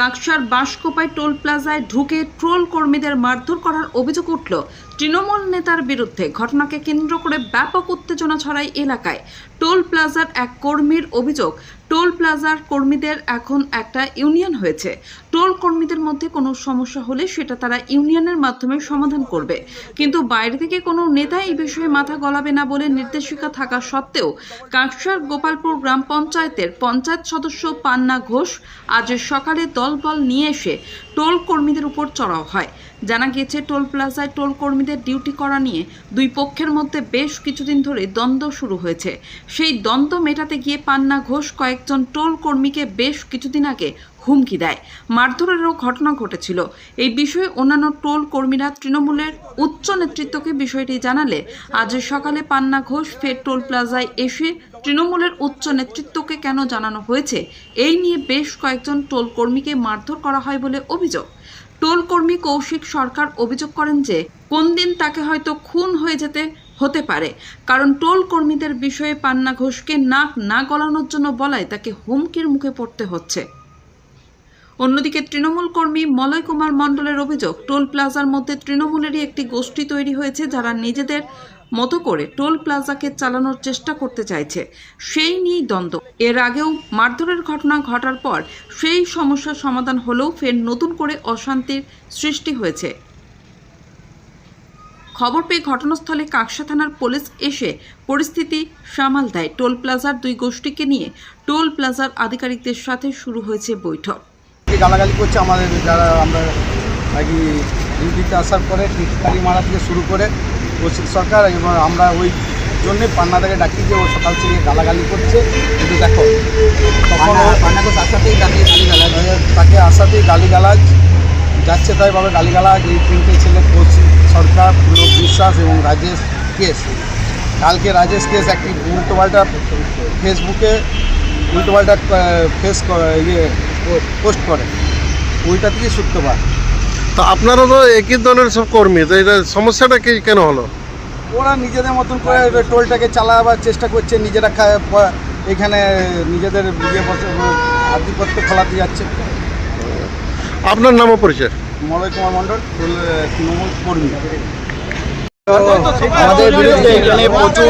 কাকসার বাসকোপায় toll প্লাজায় ঢুকে troll কর্মীদের মারধর করার অভিযোগ উঠল। তৃণমূল নেতার বিরুদ্ধে ঘটনাকে কেন্দ্র করে ব্যাপক উত্তেজনা ছড়ায় এলাকায়। টোল প্লাজার এক কর্মীর অভিযোগ টোল প্লাজার কর্মীদের এখন একটা ইউনিয়ন হয়েছে। টোল কর্মীদের মধ্যে কোনো সমস্যা হলে সেটা তারা ইউনিয়নের মাধ্যমে সমাধান করবে। কিন্তু বাইরে থেকে কোনো নেতা এই বিষয়ে মাথা গলাবে না বলে নির্দেশিকা থাকা সত্ত্বেও কাঁকসার গোপালপুর গ্রাম পঞ্চায়েতের পঞ্চায়েত সদস্য পান্না ঘোষ আজ সকালে দলবল নিয়ে এসে টোল কর্মীদের উপর চড়াও হয়। জানা গিয়েছে, টোল প্লাজায় টোল কর্মীদের ডিউটি করা নিয়ে দুই পক্ষের মধ্যে বেশ কিছুদিন ধরে দ্বন্দ্ব শুরু হয়েছে। সেই দ্বন্দ্ব মেটাতে গিয়ে পান্না ঘোষ কয়েকজন টোল কর্মীকে বেশ কিছুদিন আগে হুমকি দেয়। মারধরেরও ঘটনা ঘটেছিল। এই বিষয়ে অন্যান্য টোল কর্মীরা তৃণমূলের উচ্চ নেতৃত্বকে বিষয়টি জানালে আজ সকালে পান্না ঘোষ ফের টোল প্লাজায় এসে তৃণমূলের উচ্চ নেতৃত্বকে কেন জানানো হয়েছে? এই নিয়ে বেশ কয়েকজন টোল কর্মীকে মারধর করা হয় বলে অভিযোগ। টোল কর্মী কৌশিক সরকার অভিযোগ করেন যে কোন দিন তাকে হয়তো খুন হয়ে যেতে হতে পারে। কারণ টোল কর্মীদের বিষয়ে পান্না ঘোষকে নাক না গলানোর জন্য বলায় তাকে হুমকির মুখে পড়তে হচ্ছে। অন্যদিকে তৃণমূল কর্মী মলয় কুমার মণ্ডলের অভিযোগ, টোল প্লাজার মধ্যে তৃণমূলেরই একটি গোষ্ঠী তৈরি হয়েছে যারা নিজেদের মতো করে টোল প্লাজাকে চালানোর চেষ্টা করতে চাইছে। সেই নিয়েই দ্বন্দ্ব। এর আগেও মারধরের ঘটনা ঘটার পর সেই সমস্যার সমাধান হলেও ফের নতুন করে অশান্তির সৃষ্টি হয়েছে। খবর পেয়ে ঘটনাস্থলে কাকসা থানার পুলিশ এসে পরিস্থিতি সামাল দেয়। টোল প্লাজার দুই গোষ্ঠীকে নিয়ে টোল প্লাজার আধিকারিকদের সাথে শুরু হয়েছে বৈঠক। গালাগালি করছে আমাদের যারা আমরা আর ডিউটিতে আসার পরে টিটকারি মারা থেকে শুরু করে কৌশিক সরকার এবং আমরা ওই জন্যে পান্না পান্নাদাকে ডাকি যে ও সকাল থেকে গালাগালি করছে। কিন্তু দেখো পান্নাকে আসাতেই তাকে গালিগালাজ। তাকে গালিগালাজ, যাচ্ছে তাই ভাবে গালিগালাজ। এই তিনটে ছেলে কৌশিক সরকার পুলক বিশ্বাস এবং রাজেশ কেস। কালকে রাজেশ কেস একটি উল্টোপাল্টা ফেসবুকে উল্টোপাল্টা ফেস ইয়ে পোস্ট করে। ওইটা থেকে সূত্রপাত। তো আপনারা তো একই দলের সব কর্মী তো এটা সমস্যাটা কি কেন হলো? ওরা নিজেদের মতন করে টোলটাকে চালাবার চেষ্টা করছে নিজেরা এখানে নিজেদের ইয়ে আধিপত্য খেলাতে যাচ্ছে। আপনার নামও পরিচয়? মলয় কুমার মণ্ডল তৃণমূল কর্মী। আমাদের বিরুদ্ধে এখানে প্রচুর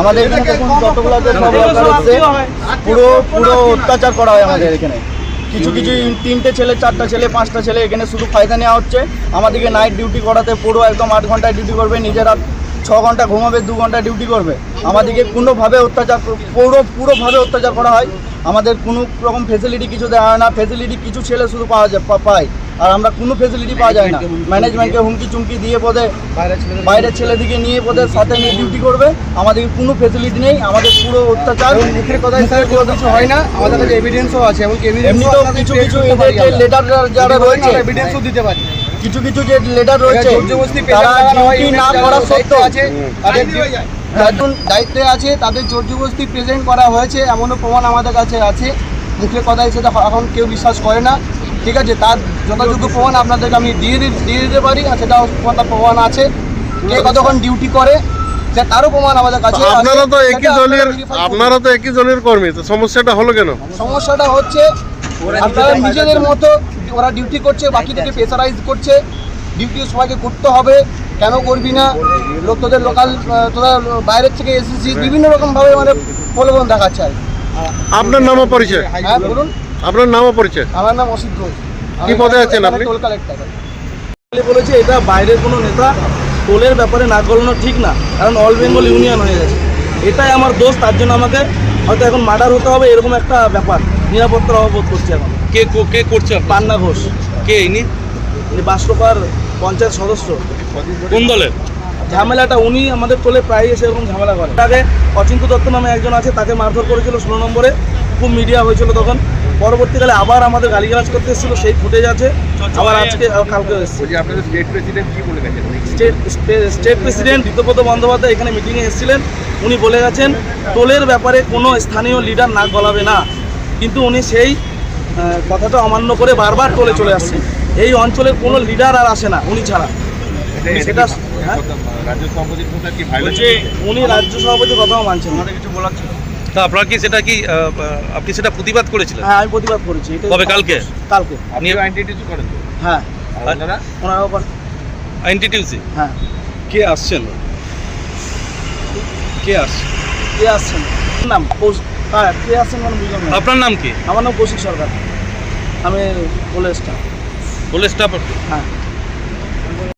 আমাদের এখানে যতগুলো পুরো পুরো অত্যাচার করা হয় আমাদের এখানে। কিছু কিছু তিনটে ছেলে চারটা ছেলে পাঁচটা ছেলে এখানে শুধু ফায়দা নেওয়া হচ্ছে। আমাদেরকে নাইট ডিউটি করাতে পুরো একদম আট ঘন্টায় ডিউটি করবে নিজেরা ছ ঘণ্টা ঘুমাবে দু ঘণ্টা ডিউটি করবে। আমাদেরকে কোনোভাবে অত্যাচার পুরো পুরোভাবে অত্যাচার করা হয়। আমাদের কোনো রকম ফেসিলিটি কিছু দেওয়া হয় না। ফেসিলিটি কিছু ছেলে শুধু পাওয়া যায় পায়। আর আমরা কোনো ফেসিলিটি পাওয়া যায় না। ম্যানেজমেন্টকে হুমকি চুমকি দিয়ে বোধে বাইরের ছেলেদিকে নিয়ে ওদের সাথে নিয়ে ডিউটি করবে। আমাদের কোনো ফেসিলিটি নেই আমাদের পুরো অত্যাচার। মুখের কথায় স্যার কোনো কিছু হয় না। আমাদের কাছে এভিডেন্সও আছে এমনকি এমনি কিছু কিছু যে লেটার যারা রয়েছে এভিডেন্সও দিতে পারি। কিছু কিছু যে লেটার রয়েছে তারা ডিউটি না করা সত্ত্বেও আছে তাদের একজন দায়িত্বে আছে তাদের জোরজবস্তি প্রেজেন্ট করা হয়েছে এমনও প্রমাণ আমাদের কাছে আছে। মুখের কথায় সেটা এখন কেউ বিশ্বাস করে না। ঠিক আছে তার যথাযোগ্য প্রমাণ আপনাদেরকে আমি দিয়ে দি- দিয়ে দিতে পারি আর সেটাও প্রমাণ আছে। কে কতক্ষণ ডিউটি করে সে তারও প্রমাণ আমাদের কাছে আছে। আপনারা তো একই দলের। আপনারা তো একই দলের কর্মী তো সমস্যাটা হলো কেন? সমস্যাটা হচ্ছে আপনারা নিজেদের মতো ওরা ডিউটি করছে বাকিদেরকে প্রেসারাইজ করছে। ডিউটি সবাইকে করতে হবে কেন করবি না? লোক তোদের লোকাল তোরা বাইরের থেকে এসেছিস বিভিন্ন রকমভাবে মানে প্রলোভন দেখাচ্ছে আর আপনার নামও পরিচয়। হ্যাঁ বলুন। আপনার নামও পরিচয়? আমার নাম অসিত ঘোষ। কি পদে আছেন আপনি? টোল কালেক্টর বলেছে এটা বাইরের কোনো নেতা টোলের ব্যাপারে না গলানো ঠিক না কারণ অল বেঙ্গল ইউনিয়ন হয়ে গেছে। এটাই আমার দোষ তার জন্য আমাকে হয়তো এখন মার্ডার হতে হবে এরকম একটা ব্যাপার। নিরাপত্তার অভাব বোধ করছে এখন। কে কে করছে পান্না ঘোষ। কে ইনি? ইনি বাসরোপার পঞ্চায়েত সদস্য। কোন দলের? ঝামেলাটা উনি আমাদের টোলে প্রায় এসে এরকম ঝামেলা করে। তাকে অচিন্ত দত্ত নামে একজন আছে তাকে মারধর করেছিল ষোলো নম্বরে। খুব মিডিয়া হয়েছিল তখন। পরবর্তীকালে আবার আমাদের গালিগালাজ করতে এসেছিল সেই ফুটেজ আছে। আবার আজকে কালকে স্টেট প্রেসিডেন্ট কি বলে গেছেন? স্টেট প্রেসিডেন্ট ঋতব্রত বন্দ্যোপাধ্যায় এখানে মিটিংয়ে এসেছিলেন। উনি বলে গেছেন টোলের ব্যাপারে কোনো স্থানীয় লিডার নাক গলাবে না। কিন্তু উনি সেই কথাটা অমান্য করে বারবার টোলে চলে আসছেন। এই অঞ্চলের কোনো লিডার আর আসে না উনি ছাড়া। সেটা হ্যাঁ? রাজ্য সভাপতির উনি রাজ্য সভাপতি কথাও মানছেন কিছু বলার ছিল। তা আপনার কি সেটা কি আপনি সেটা প্রতিবাদ করেছিলেন? হ্যাঁ আমি প্রতিবাদ করেছি। এটা কবে, কালকে? কালকে। আপনি আইডেন্টিটি করেন হ্যাঁ। ওনারা? ওনারাও কর এনটিটিউসি হ্যাঁ। কে আসছেন? কে আসছে কে আসছেন? নাম? হ্যাঁ কে আসছেন মানে বুঝলাম না। আপনার নাম কি? আমার নাম কৌশিক সরকার। আমি কলেজটা। বলে স্টাফ হ্যাঁ।